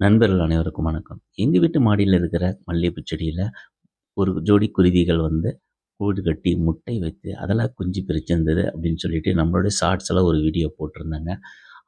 நண்பர்கள் அனைவருக்கும் வணக்கம். எங்கள் வீட்டு மாடியில் இருக்கிற மல்லிகைப்பூ செடியில் ஒரு ஜோடி குருவிகள் வந்து கூடு கட்டி முட்டை வைத்து அதெல்லாம் குஞ்சு பிரிச்சிருந்தது அப்படின்னு சொல்லிட்டு நம்மளுடைய ஷார்ட்ஸில் ஒரு வீடியோ போட்டிருந்தாங்க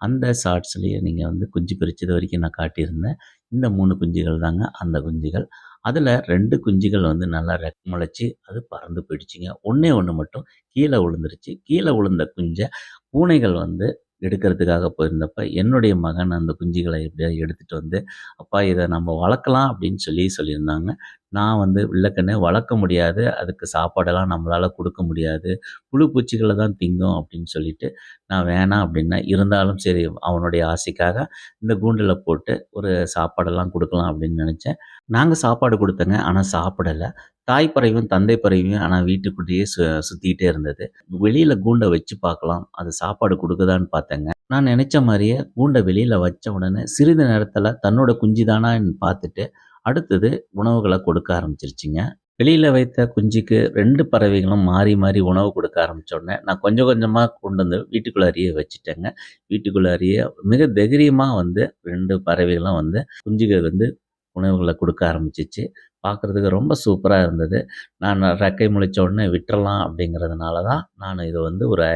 அந்த ஷார்ட்ஸ்லேயே நீங்கள் வந்து குஞ்சு பிரித்தது வரைக்கும் நான் காட்டியிருந்தேன். இந்த மூணு குஞ்சுகள் தாங்க அந்த குஞ்சுகள். அதில் ரெண்டு குஞ்சுகள் வந்து நல்லா ரெக் முளைச்சி அது பறந்து போயிடுச்சுங்க. ஒன்றே ஒன்று மட்டும் கீழே விழுந்துருச்சு. கீழே விழுந்த குஞ்சை பூனைகள் வந்து எடுக்கிறதுக்காக போயிருந்தப்ப, என்னுடைய மகன் அந்த குஞ்சுகளை எப்படியாவது எடுத்துகிட்டு வந்து, "அப்பா இதை நம்ம வளர்க்கலாம்" அப்படின்னு சொல்லி சொல்லியிருந்தாங்க. நான் வந்து, "இல்ல வளர்க்க முடியாது. அதுக்கு சாப்பாடெல்லாம் நம்மளால் கொடுக்க முடியாது. புழு பூச்சிகளை தான் திங்கும்" அப்படின்னு சொல்லிட்டு, நான் வேணாம் அப்படின்னா இருந்தாலும் சரி அவனுடைய ஆசைக்காக இந்த கூண்டில் போட்டு ஒரு சாப்பாடெல்லாம் கொடுக்கலாம் அப்படின்னு நினச்சேன் நாங்கள் சாப்பாடு கொடுத்தங்க ஆனால் சாப்பிடலை தாய் பறவையும், தந்தை பறவையும் ஆனால் வீட்டுக்குள்ளேயே சு சுற்றிக்கிட்டே இருந்தது. வெளியில் கூண்டை வச்சு பார்க்கலாம். அது சாப்பாடு கொடுக்குதான்னு பார்த்தேங்க. நான் நினச்ச மாதிரியே கூண்டை வெளியில் வச்ச உடனே சிறிது நேரத்தில் தன்னோட குஞ்சு தானான்னு பார்த்துட்டு, அடுத்தது உணவுகளை கொடுக்க ஆரம்பிச்சிருச்சிங்க வெளியில் வைத்த குஞ்சுக்கு ரெண்டு பறவைகளும் மாறி மாறி உணவு கொடுக்க ஆரம்பித்தோடனே உடனே, நான் கொஞ்சம் கொஞ்சமாக கொண்டு வந்து வீட்டுக்குள்ளாரையே வச்சுட்டேங்க. வீட்டுக்குள்ளாரையே மிக தைரியமாக வந்து ரெண்டு பறவைகளும் வந்து குஞ்சுகள் வந்து உணவுகளை கொடுக்க ஆரம்பிச்சிச்சு பார்க்குறதுக்கு ரொம்ப சூப்பராக இருந்தது. நான் ரெக்கை முளைச்ச உடனே விட்டுறலாம் அப்படிங்கிறதுனால தான், நான் இதை வந்து ஒரு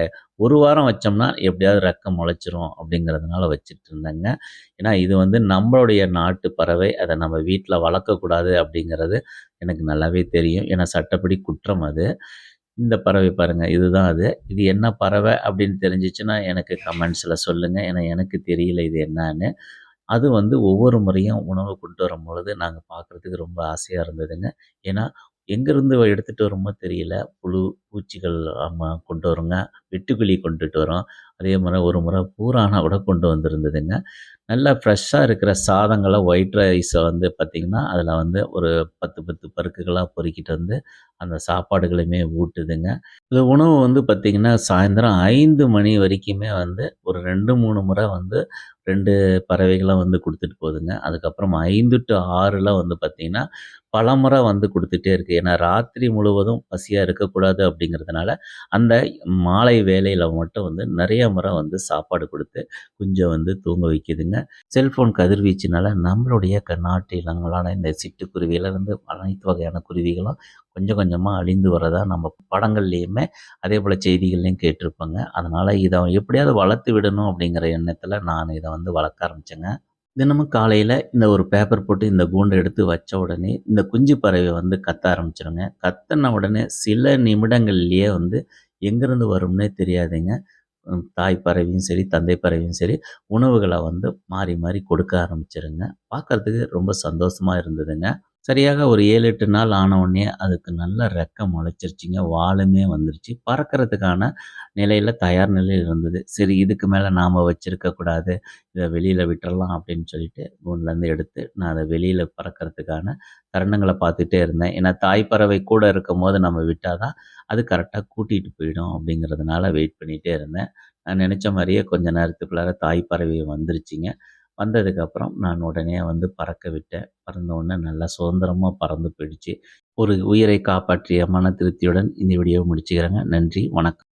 ஒரு வாரம் வச்சோம்னா எப்படியாவது ரெக்கை முளைச்சிரும் அப்படிங்கிறதுனால வச்சுட்டு இருந்தேங்க. ஏன்னா இது வந்து நம்மளுடைய நாட்டு பறவை. அதை நம்ம வீட்டில் வளர்க்கக்கூடாது அப்படிங்கிறது எனக்கு நல்லாவே தெரியும். ஏன்னா சட்டப்படி குற்றம் அது. இந்த பறவை பாருங்கள் இதுதான் அது. இது என்ன பறவை அப்படின்னு தெரிஞ்சிச்சுன்னா எனக்கு கமெண்ட்ஸில் சொல்லுங்கள் ஏன்னா எனக்கு தெரியல இது என்னன்னு அது வந்து ஒவ்வொரு முறையும் உணவு கொண்டு வரும் பொழுது நாங்கள் பார்க்கறதுக்கு ரொம்ப ஆசையாக இருந்ததுங்க. ஏன்னா எங்கேருந்து எடுத்துகிட்டு வரோமோ தெரியல. புழு, பூச்சிகள் அம்மா கொண்டு வருங்க. வெட்டுக்கிளி கொண்டுட்டு வரும். அதே முறை ஒரு முறை பூரானா கூட கொண்டு வந்திருந்ததுங்க. நல்லா ஃப்ரெஷ்ஷாக இருக்கிற சாதங்களை ஒயிட் ரைஸை வந்து பார்த்தீங்கன்னா, அதில் வந்து ஒரு பத்து பத்து பருக்குகளாக பொறுக்கிட்டு வந்து அந்த சாப்பாடுகளையுமே ஊட்டுதுங்க. இந்த உணவு வந்து பார்த்திங்கன்னா சாயந்தரம் ஐந்து மணி வரைக்குமே வந்து ஒரு 2, 3 முறை வந்து ரெண்டு பறவைகளாக வந்து கொடுத்துட்டு போகுதுங்க. அதுக்கப்புறம் ஐந்து டு ஆறில் வந்து பார்த்தீங்கன்னா, பலமுறை வந்து கொடுத்துட்டே இருக்குது ஏன்னா ராத்திரி முழுவதும் பசியாக இருக்கக்கூடாது அப்படி அப்படிங்கிறதுனால, அந்த மாலை வேலையில் மட்டும் வந்து நிறைய முறை வந்து சாப்பாடு கொடுத்து குஞ்சை வந்து தூங்க வைக்குதுங்க. செல்ஃபோன் கதிர்வீச்சுனால நம்மளுடைய க நாட்டு இனங்களான இந்த சிட்டுக்குருவியிலேருந்து அனைத்து வகையான குருவிகளும் கொஞ்சம் கொஞ்சமாக அழிந்து வரதா நம்ம படங்கள்லேயுமே அதே போல் செய்திகள்லையும் கேட்டிருப்பேங்க அதனால் இதை எப்படியாவது வளர்த்து விடணும் அப்படிங்கிற எண்ணத்தில் நான் இதை வந்து வளர்க்க ஆரம்பிச்சேங்க. தினமும் காலையில் இந்த ஒரு பேப்பர் போட்டு இந்த கூண்டை எடுத்து வச்ச உடனே, இந்த குஞ்சு பறவை வந்து கத்த ஆரம்பிச்சிருங்க கத்தின உடனே சில நிமிடங்கள்லேயே வந்து எங்கேருந்து வரும்னே தெரியாதுங்க. தாய் பறவையும் சரி, தந்தை பறவையும் சரி, உணவுகளை வந்து மாறி மாறி கொடுக்க ஆரம்பிச்சிருங்க பார்க்கறதுக்கு ரொம்ப சந்தோஷமாக இருந்ததுங்க. சரியாக ஒரு 7, 8 நாள் ஆனவுடனே அதுக்கு நல்ல ரெக்கம் முளைச்சிருச்சிங்க வாலுமே வந்துருச்சு. பறக்கிறதுக்கான நிலையில் தயார் நிலையில் இருந்தது. சரி இதுக்கு மேலே நாம் வச்சுருக்கக்கூடாது இதை வெளியில் விட்டுறலாம் அப்படின்னு சொல்லிட்டு கூண்டுலேருந்து எடுத்து நான் அதை வெளியில் பறக்கிறதுக்கான தருணங்களை பார்த்துட்டே இருந்தேன். ஏன்னா தாய் பறவை கூட இருக்கும்போது நம்ம விட்டால் தான், அது கரெக்டாக கூட்டிகிட்டு போயிடும் அப்படிங்கிறதுனால வெயிட் பண்ணிகிட்டே இருந்தேன். நான் நினச்ச மாதிரியே கொஞ்ச நேரத்துக்குள்ளார தாய் பறவை வந்துருச்சுங்க. வந்ததுக்கப்புறம் நான் உடனே வந்து பறக்க விட்டேன். பறந்த உடனே நல்லா சுதந்திரமாக பறந்து போயிடுச்சு. ஒரு உயிரை காப்பாற்றிய மன திருப்தியுடன் இந்த வீடியோவை முடிச்சுக்கிறேங்க. நன்றி, வணக்கம்.